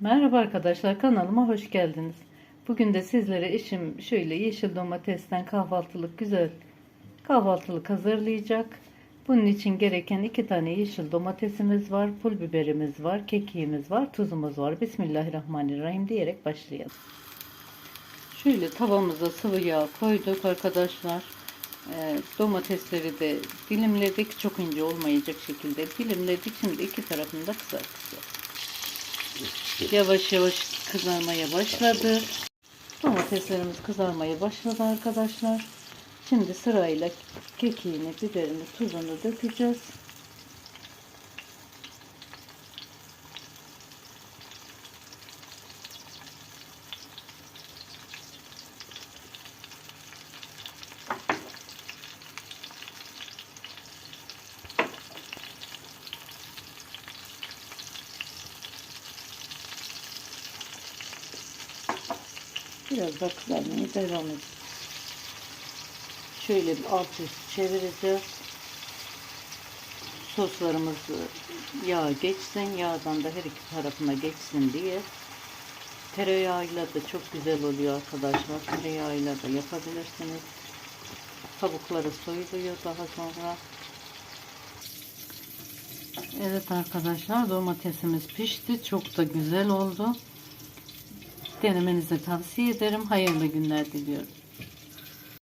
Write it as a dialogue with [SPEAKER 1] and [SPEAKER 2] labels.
[SPEAKER 1] Merhaba arkadaşlar kanalıma hoş geldiniz. Bugün de sizlere eşim şöyle yeşil domatesten kahvaltılık güzel kahvaltılık hazırlayacak. Bunun için gereken iki tane yeşil domatesimiz var, pul biberimiz var, kekiğimiz var, tuzumuz var. Bismillahirrahmanirrahim diyerek başlayalım. Şöyle tavamıza sıvı yağ koyduk arkadaşlar. Ee, domatesleri de dilimledik. Çok ince olmayacak şekilde dilimledik. Şimdi iki tarafını da kızartacağız. Yavaş yavaş kızarmaya başladı. Domateslerimiz kızarmaya başladı arkadaşlar. Şimdi sırayla kekiğini, biberini, tuzunu dökeceğiz. Biraz da kızarmaya devam edeceğiz. Şöyle bir alt üst çevireceğiz. Soslarımız yağ geçsin. Yağdan da her iki tarafına geçsin diye. Tereyağıyla da çok güzel oluyor arkadaşlar. Tereyağıyla da yapabilirsiniz. Tavukları soyuluyor daha sonra. Evet arkadaşlar domatesimiz pişti. Çok da güzel oldu. Denemenizi tavsiye ederim. Hayırlı günler diliyorum.